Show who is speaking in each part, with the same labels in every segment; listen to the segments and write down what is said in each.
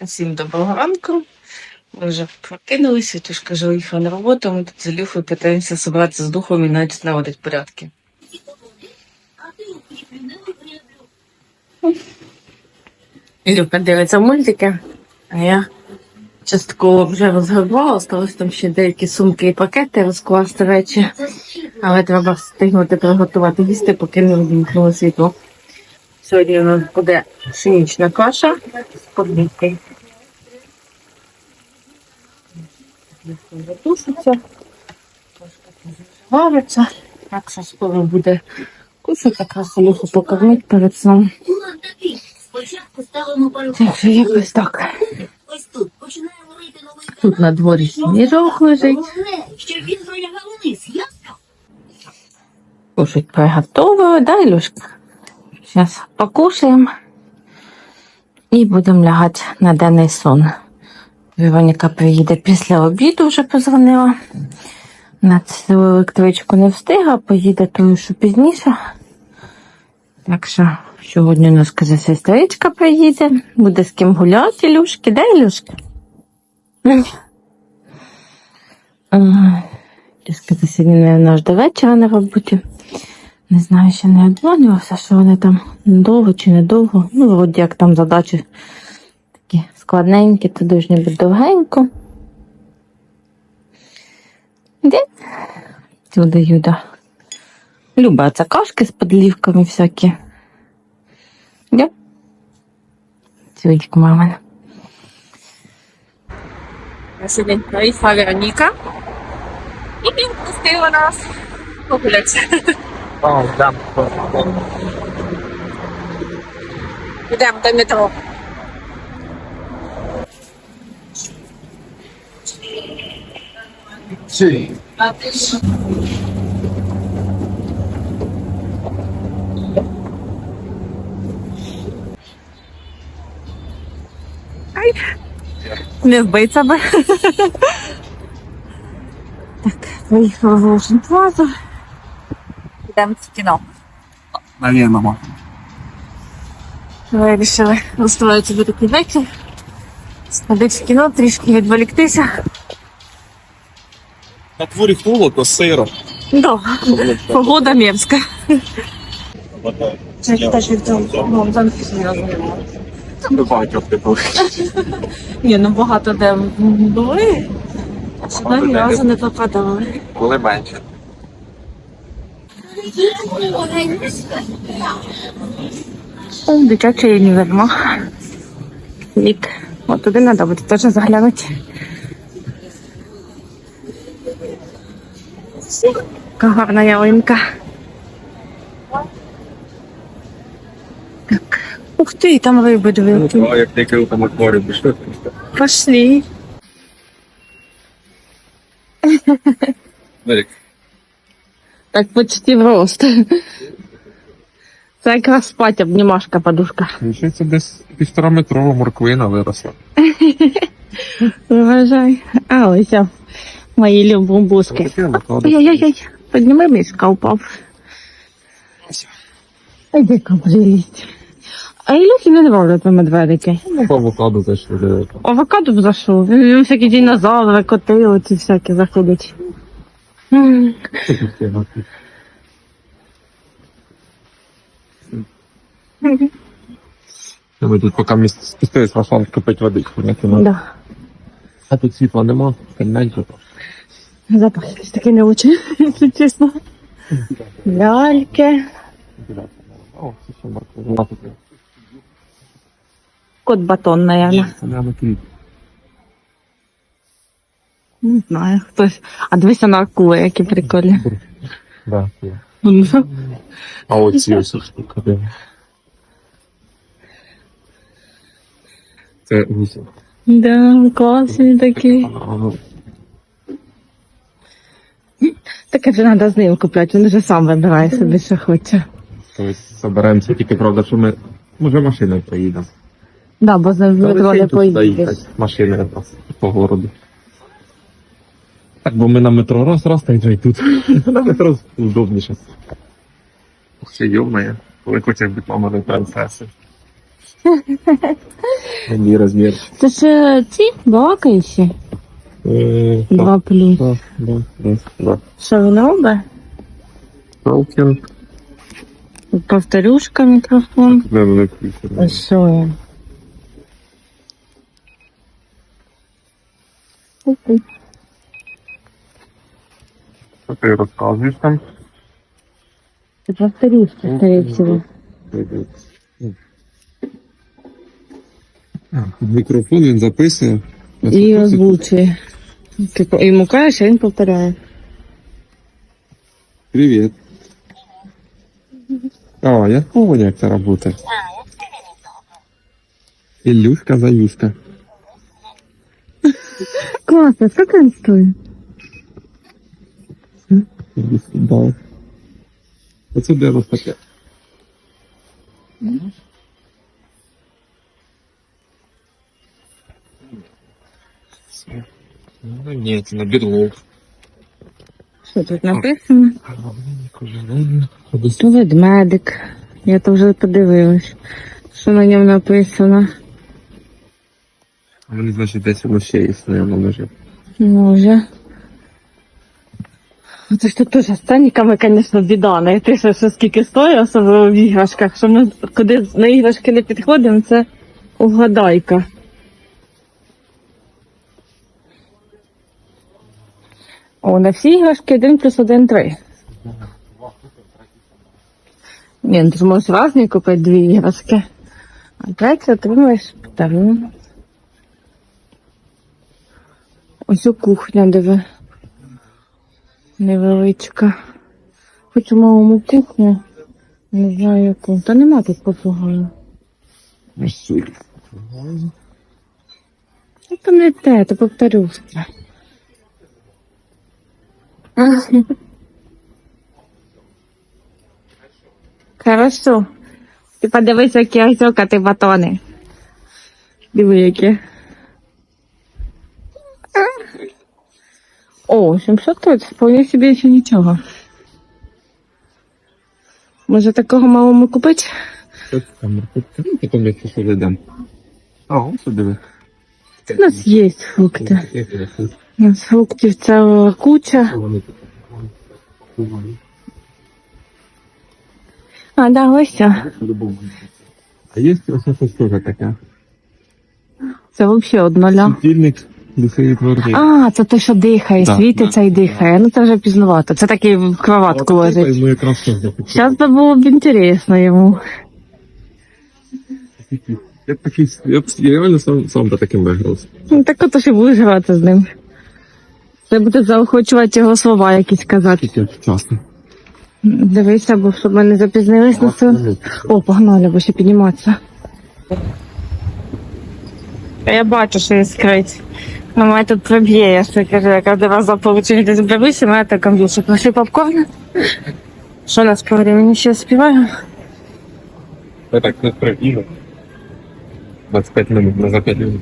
Speaker 1: Всім доброго ранку. Ми вже прокинулися, тож кажу, їхав на роботу. Ми тут з Ілюхою питаємося зібратися з духом і навіть наводити порядки. Ілюка дивиться мультики, а я частково вже розгребала, осталось там ще деякі сумки і пакети розкласти речі, але треба встигнути приготувати їсти, поки не вимкнуло світло. Сьогодні у нас буде пшенична каша з подбіткою. Затушиться, трошки. Так що скоро буде кушати, якраз Ілюху покормить перед сном.
Speaker 2: Спочатку ставимо
Speaker 1: Так що якось так.
Speaker 2: ось тут. Починаємо рити новий
Speaker 1: Тут на дворі сніжок лежить.
Speaker 2: Щоб він пролягав вниз, ясно?
Speaker 1: Кушать приготовили, да, Ілюшка? Зараз покушаємо і будемо лягати на денний сон. Вероніка приїде після обіду, вже позвонила. На цю електричку не встигла, поїде тому, що пізніше. Так що сьогодні у нас каже, сестричка приїде, буде з ким гуляти, Ілюшки, да, Ілюшка? Я сказати, сьогодні, мабуть, аж до вечора на роботі. Не знаю, ще не обдзвонювався, що вони там довго чи недовго. Ну, вроді як там задачі такі складненькі, то дуже бути довгенько. Де? Туди Юда. Люба, це кашки з подлівками всякі. Де? Цюдік мамин. Сьогодні приїхала Вероніка. І він пустила нас погуляти.
Speaker 3: О, да.
Speaker 1: Йдемо до метро.
Speaker 3: Sì.
Speaker 1: Не вбий себе. так, поїхала в Plaza. Йдемо в кіно.
Speaker 3: Наверное.
Speaker 1: Вирішили устроїти собі такий вечір. Сходити в кіно, трішки відволіктися.
Speaker 3: На дворі холодно, сиро.
Speaker 1: Да, погода мерзка.
Speaker 3: Не багатьох ти був.
Speaker 1: Ні, ну багато де були. а Сюди ні разу не попадали.
Speaker 3: Коли менше.
Speaker 1: Дитячий універмаг. Вік. От туди треба буде теж заглянути. Яка гарна ялинка. Так. Ух ти, там риби дивилки.
Speaker 3: О, як тільки у тому дворі пішли.
Speaker 1: Пошли.
Speaker 3: Велик.
Speaker 1: Так почти в рост. Це якраз спать, обнімашка, подушка.
Speaker 3: Ще це десь півтора метрова морквина виросла.
Speaker 1: Вважай. А, ось я. Мої
Speaker 3: накладу.
Speaker 1: Ой-ой-ой, підніми миска упав. Ай, яка прелість. А Ілюхі не нравляться медведики.
Speaker 3: Ну, по авокаду теж буде.
Speaker 1: Авокадо б зайшов. Він всякі динозаври, коти, оці всякі заходять.
Speaker 3: Ми тут поки місць спустились, сон кипить води.
Speaker 1: Да.
Speaker 3: А тут світла нема, темненько.
Speaker 1: Запах якийсь такий не очень, якщо чесно. Ляльки. Кот батон, наверное. Не знаю, хтось. А дивися на акули, які прикольні.
Speaker 3: Да, є.
Speaker 1: Ну,
Speaker 3: А оці ось штука. де? Це гусі.
Speaker 1: Да, класні такі.
Speaker 3: А,
Speaker 1: Таке вже треба з ним купляти, він вже сам вибирає собі, що хоче.
Speaker 3: Тобто соберемося, тільки правда, що ми може машиною приїдемо.
Speaker 1: Да, бо не поїдеш.
Speaker 3: поїдеш. Машини якраз по городу. Так, бо ми на метро раз, раз, та й вже й тут. на метро удобніше. Ух, йомає, коли хоче бути мама не принцеси. Мій розмір.
Speaker 1: Це ж ці балакаючі.
Speaker 3: Е,
Speaker 1: Два плюс.
Speaker 3: Да, да, да.
Speaker 1: Що він робить?
Speaker 3: Сталкер.
Speaker 1: Повторюшка мікрофон.
Speaker 3: Не, не включено.
Speaker 1: А що він?
Speaker 3: Що ти розказуєш там?
Speaker 1: Це скорее всего.
Speaker 3: Мікрофон він записує.
Speaker 1: І озвучує. Типу, йому кажеш, а він повторяє.
Speaker 3: Привіт. А, я понял, як це працює. Ілюшка заюшка.
Speaker 1: Класно, скільки він стоїть?
Speaker 3: Да. Оце 95. Ну, ні, це на бірлог.
Speaker 1: Що тут написано? То ведмедик. Я то вже подивилась, що на ньому написано.
Speaker 3: А вони, значить, десь воно ще є, наверное, лежить.
Speaker 1: Може. Ну, Це ж тут теж з звісно, біда. Знайти, що, що скільки стоїть, особливо в іграшках. Що ми куди на іграшки не підходимо, це угадайка. О, на всі іграшки 1 плюс 1 3. Ні, ну ти ж можеш різні купити дві іграшки. А третю отримаєш подарунок. Ось у кухня, диви. Невеличка. Хочу малому кухню. Не знаю яку. Та нема тут попугаю. Це не те, то повторюся. Хорошо. Ти подивись, які ось батони. Диви, які. О, 700 тут, вполне собі ще нічого. Може такого малому купити?
Speaker 3: Що це там? Ну, Потім якщо що дійдемо. А, ось диви.
Speaker 1: У нас є фрукти. У нас фруктів ціла куча. А, да, ось. це.
Speaker 3: А є ось щось теж таке.
Speaker 1: Це взагалі од нуля.
Speaker 3: Світильник духові твердий.
Speaker 1: А, це те, що дихає,
Speaker 3: Да,
Speaker 1: світиться
Speaker 3: да,
Speaker 1: і дихає. Ну це вже пізнавато. Це такий в кроватку лежить.
Speaker 3: Ми якраз теж.
Speaker 1: Зараз би було б інтересно йому.
Speaker 3: Я б такий, я б я реально сам, сам би таким вигрався.
Speaker 1: Ну так ото ж і будеш грати з ним. Це буде заохочувати його слова якісь казати.
Speaker 3: Тільки вчасно.
Speaker 1: Дивися, бо щоб ми не запізнились на це. О, погнали, бо ще підніматися. Я бачу, що іскрить. Ну, мене тут проб'є, я ще кажу, я кожен раз за получення десь бабусі, мене так більше. Пошли попкорн. Що у нас по времени ще співаємо?
Speaker 3: Я так не прибіг. 25 минут, на за 5 минут.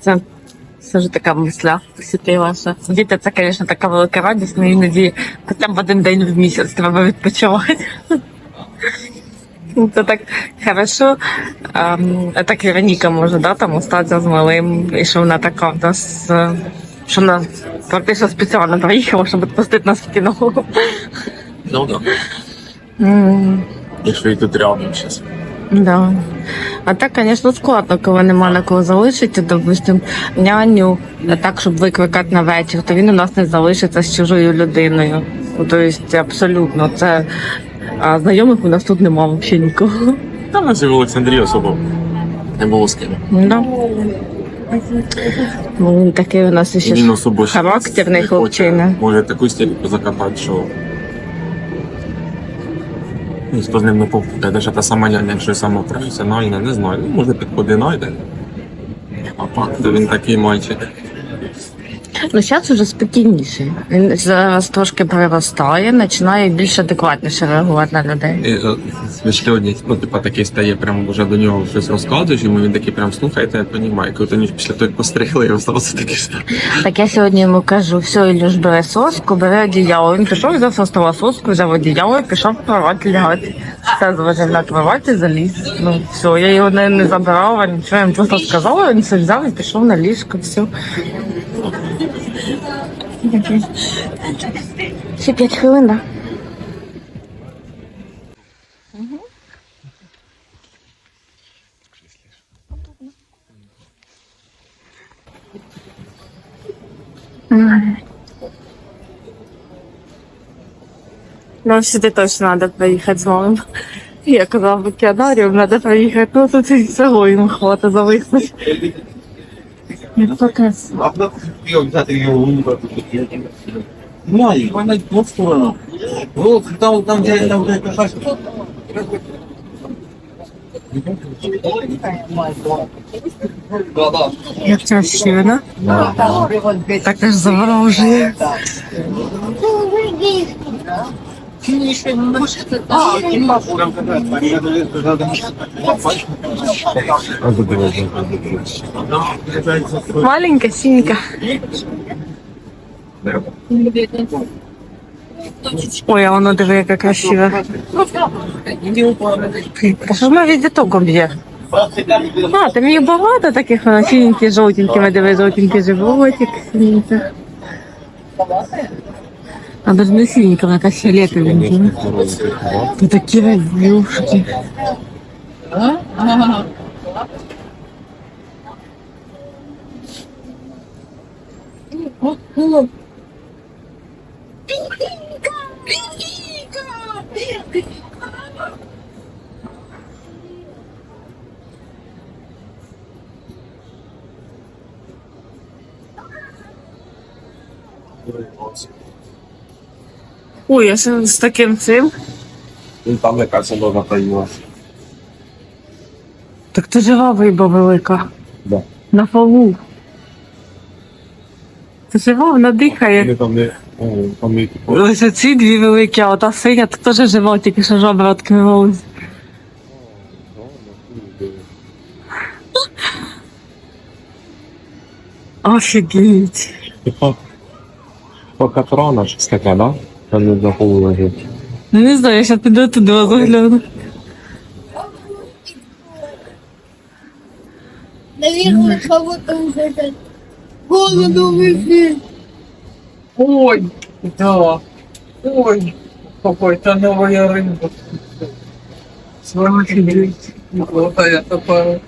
Speaker 1: Це все ж така мисля що діти це, звісно, така велика радість, але іноді хоча б один день в місяць треба відпочивати. Це так хорошо. А, а так Вероніка може, да, там остатися з малим, і що вона така в нас, е, що вона практично спеціально приїхала, щоб відпустити нас в кіно.
Speaker 4: Ну да. Якщо і тут рядом зараз.
Speaker 1: Да. А так, звісно, складно, коли нема на кого залишити, допустим, няню а так, щоб викликати на вечір, то він у нас не залишиться з чужою людиною. Тобто, абсолютно, це а знайомих у нас тут немає взагалі нікого.
Speaker 4: Та в нас і в Олександрії особо не було з ким.
Speaker 1: Да. Ну, він такий у нас ще
Speaker 4: він особо ще
Speaker 1: характерний хлопчина.
Speaker 4: Може таку істерику закатати, що ніхто з ним не попутає, Навіть та сама няня, якщо сама професіональна, не знаю. Ну, може підходи найде. А пак, то він такий мальчик.
Speaker 1: Ну, зараз вже спокійніше. Він зараз трошки переростає, починає більш адекватніше реагувати на людей.
Speaker 3: І, е, одні, ну, типа такий стає, прям вже до нього щось розказуєш, йому він такий прям слухає, та я розумію. Коли тоді після того, як постригли, і остався такий. ж.
Speaker 1: Так я сьогодні йому кажу, все, Ілюш, бери соску, бери одіяло. Він пішов, взяв со стола соску, взяв одіяло і пішов в кровать лягати. Все зважив на кровать і заліз. Ну, все, я його не, не забирала, нічого, я йому просто сказала, він все взяв і пішов на ліжко, все. Ще п'ять хвилин, так? Нам сюди точно треба приїхати з мамою. Я казала в океанаріум, треба приїхати, ну тут і всього їм хватить за вихід. Не показ.
Speaker 5: Май, вона сторону. Вот, там, там, где там, где кашась.
Speaker 1: Як красиво, да? Так аж заворожує. Маленька, синька. Ой, а воно диви, яка красива. Та що вона везде током б'є? А, там їх багато таких, вона синенькі, жовтенькими, диви, жовтенький животик, синенький. А даже не синенька, вона якась фіолетовенька. Тут такі радюшки. Ой, я ще з таким цим.
Speaker 3: Він там якась вона поїлася.
Speaker 1: Так це жива риба велика.
Speaker 3: Да.
Speaker 1: На полу. Це жива, вона дихає.
Speaker 3: Вони там не, о, там не, типу,
Speaker 1: ці дві великі, а ота синя, то теж жива, тільки що жабра відкривалась. Офігеть.
Speaker 3: типа, покатрона, щось таке, да? Там не за полу лежить.
Speaker 1: Ну не знаю, я ще піду туди загляну.
Speaker 6: Наверное, кого-то уже так голоду выпили.
Speaker 5: Ой, да. Ой, какой-то новая рыба. Смотри, вот это пара.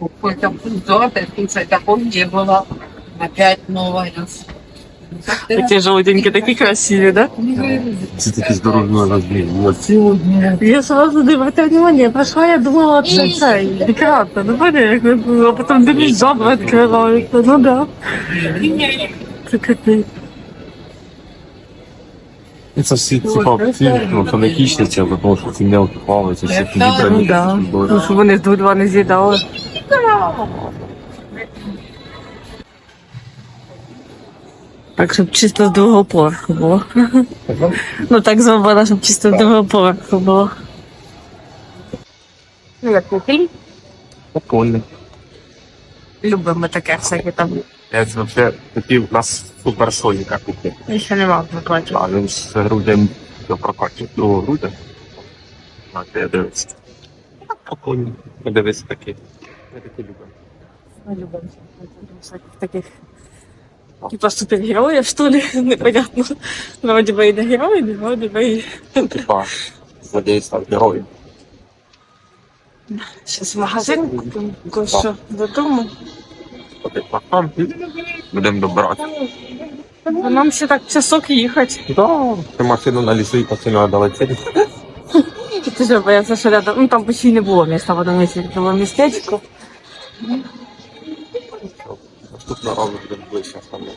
Speaker 5: Какой-то пузатый, слушай, такого не было. Опять новая.
Speaker 1: Такі жовтенькі, такі красиві, да?
Speaker 3: Це такі здорові.
Speaker 5: Сегодня
Speaker 1: Я сразу не обратила внимание, прошла, я думала, це це, декоратор. Ну, понятно, а потім дивлюсь, жабра відкриваються, ну да. Капець.
Speaker 3: Це всі, типа, всі, ну, кічниці, а тому що ці мелкі плаваються, всі ті
Speaker 5: Ну,
Speaker 1: Ну да, ну, щоб вони з не з'їдали. Так, щоб чисто з другого поверху було. Ну так зробила, щоб чисто з другого поверху було. Ну, як не фільм?
Speaker 3: Прикольно.
Speaker 1: Любимо таке всяке там.
Speaker 3: Я це вообще такий у нас суперсоніка купив.
Speaker 1: Я ще не мав заплачу.
Speaker 3: А він з грудем до прокатів до грудя. А ти дивишся. Прикольно. Подивись такі. Я такі люблю.
Speaker 1: Ми любимо всяких таких. Типа супергероїв, що ли, непонятно. Вроді би і не герої, не вроді би і...
Speaker 3: Типа, злодій став героєм.
Speaker 1: Зараз в магазин купимо кое-що додому.
Speaker 3: Там. Будемо добирати.
Speaker 1: А нам ще так часок їхати.
Speaker 3: Да, ти машину на лісу і постійно долетіли.
Speaker 1: І ти ж боявся, що рядом, ну там почти не було міста в одному місці, було містечко.
Speaker 3: Наступного разу будемо ближче саме.